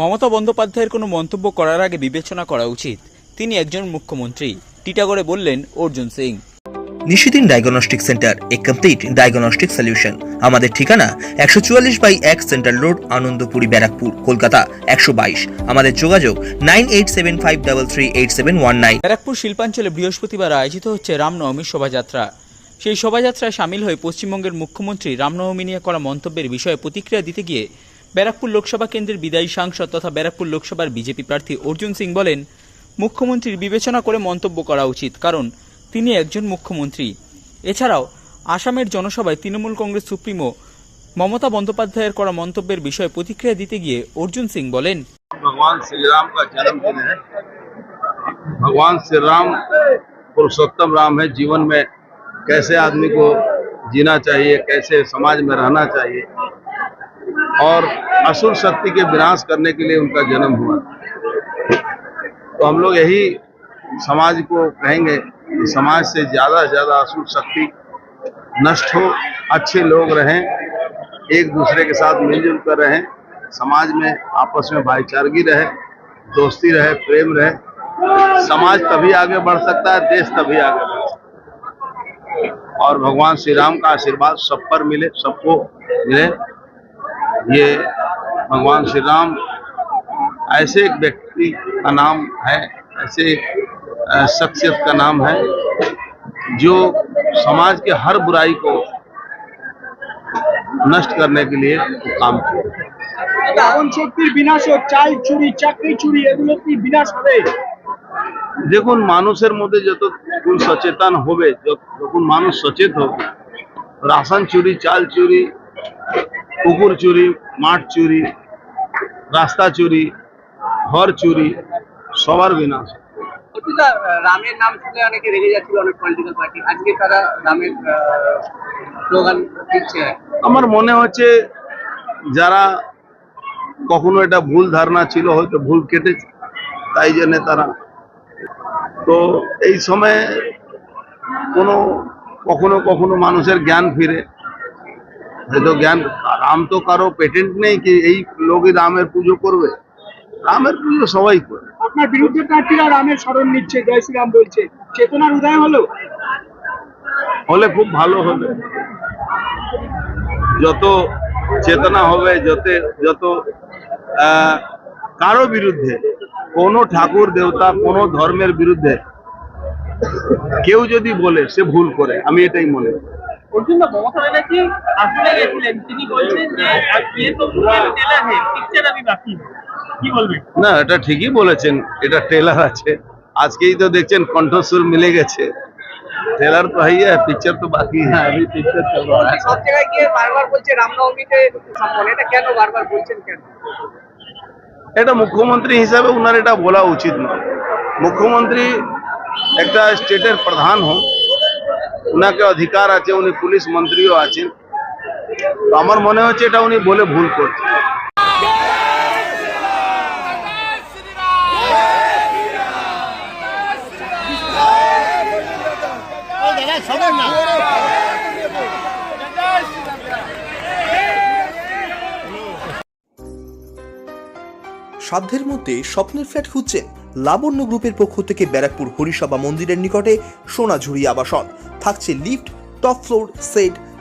মমতা বন্দ্যোপাধ্যায়ের কোনো মন্তব্য করার আগে বিবেচনা করা উচিত। তিনি একজন মুখ্যমন্ত্রী। টিটাগড়ে বললেন অর্জুন সিং। নিশিদিন ডায়াগনস্টিক সেন্টার এ কমপ্লিট ডায়াগনস্টিক সলিউশন। আমাদের ঠিকানা একশো চুয়াল্লিশ বাই এক সেন্ট্রাল রোড আনন্দপুরি ব্যারাকপুর কলকাতা একশো বাইশ। আমাদের যোগাযোগ nine eight seven five double three eight seven one nine. Barrackpore শিল্পাঞ্চলে বৃহস্পতিবার আয়োজিত হচ্ছে রামনবমীর শোভাযাত্রা। সেই শোভাযাত্রায় সামিল হয়ে পশ্চিমবঙ্গের মুখ্যমন্ত্রী রামনবমী নিয়ে করা মন্তব্যের বিষয়ে প্রতিক্রিয়া দিতে গিয়ে ব্যারাকপুর লোকসভা কেন্দ্রের বিদায়ী সাংসদ তথা ব্যারাকপুর লোকসভার বিজেপি প্রার্থী অর্জুন সিং বলেন মুখ্যমন্ত্রীর বিবেচনা করে মন্তব্য করা উচিত কারণ তিনি একজন মুখ্যমন্ত্রী এছাড়াও আসামের জনসভায় তৃণমূল কংগ্রেস সুপ্রিমো মমতা বন্দ্যোপাধ্যায়ের করা মন্তব্যের বিষয়ে প্রতিক্রিয়া দিতে গিয়ে অর্জুন সিং বলেন भगवान श्री राम का जन्मदिन है भगवान श्री राम पुरुषोत्तम राम है जीवन में कैसे आदमी को जीना चाहिए कैसे समाज में रहना चाहिए और असुर शक्ति के विनाश करने के लिए उनका जन्म हुआ। तो हम लोग यही समाज को कहेंगे कि समाज से ज़्यादा से ज़्यादा असुर शक्ति नष्ट हो, अच्छे लोग रहें, एक दूसरे के साथ मिलजुल कर रहें, समाज में आपस में भाईचारगी रहे, दोस्ती रहे, प्रेम रहे। समाज तभी आगे बढ़ सकता है, देश तभी आगे बढ़ सकता है। और भगवान श्री राम का आशीर्वाद सब पर मिले, सबको मिले। ये भगवान श्री राम ऐसे एक व्यक्ति का नाम है ऐसे एक अ, शख्सियत का नाम है जो समाज के हर बुराई को नष्ट करने के लिए काम किया রাবণ শক্তির বিনাশ হোক চাল চুরি চাকরি চুরি এগুলো কি বিনাশ হবে দেখুন মানুষের মধ্যে যতক্ষণ সচেতন হবে যত- যখন মানুষ সচেত হবে রাশন চুরি চাল চুরি কুকুর চুরি মাঠ চুরি রাস্তা চুরি ঘর চুরি সবার বিনাশ। রামের নাম শুনে অনেকে রেগে যাচ্ছিল অনেক পলিটিক্যাল পার্টি আজকে তারা রামের স্লোগান দিচ্ছে। আমার মনে হচ্ছে যারা কখনো এটা ভুল ধারণা ছিল হয়তো ভুল কেটেছে তাই জন্য তারা তো এই সময়ে কোনো কখনো কখনো মানুষের জ্ঞান ফিরে। হয়তো জ্ঞান রাম তো কারও পেটেন্ট নেই কি এই লোকই রামের পুজো করবে? রামের পুজো সবাই করে। আপনার বিরুদ্ধে প্রার্থীরা রামের স্মরণ নিচ্ছে জয় শ্রীরাম বলছে। চেতনার উদয় হলো? হলে খুব ভালো হবে যত চেতনা হবে যত যত আহ, কারও বিরুদ্ধে কোনো ঠাকুর দেবতা কোনো ধর্মের বিরুদ্ধে কেউ যদি বলে সে ভুল করে। আমি এটাই মনে করি। অর্জুন মমতা ব্যানার্জি আসলে গেছিলেন তিনি বলছেন যে ये तो टेलर है पिक्चर अभी बाकी है কি বলবেন না এটা ঠিকই বলেছেন এটা টেলার আছে আজকেই তো দেখছেন কণ্ঠস্বর মিলে গেছে টেলার তো হই পিকচার তো বাকি হ্যাঁ আমি পিকচার চল रहा है সব জায়গায় গিয়ে বারবার বলছে রামনবমীতে সম্মান এটা কেন বারবার বলছেন কেন এটা মুখ্যমন্ত্রী হিসাবে উনার এটা বলা উচিত নয় মুখ্যমন্ত্রী একটা স্টেটের প্রধান হন উনাকে অধিকার আছে উনি পুলিশ মন্ত্রীও আছেন তো আমার মনে হচ্ছে এটা উনি বলে ভুল করছেন সাধ্যের মধ্যে স্বপ্নের ফ্ল্যাট খুঁজছেন লাবণ্য গ্রুপের পক্ষ থেকে ব্যারাকপুর হরিসভা মন্দিরের নিকটে সোনাঝুরি আবাসন। থাকছে lift, top floor set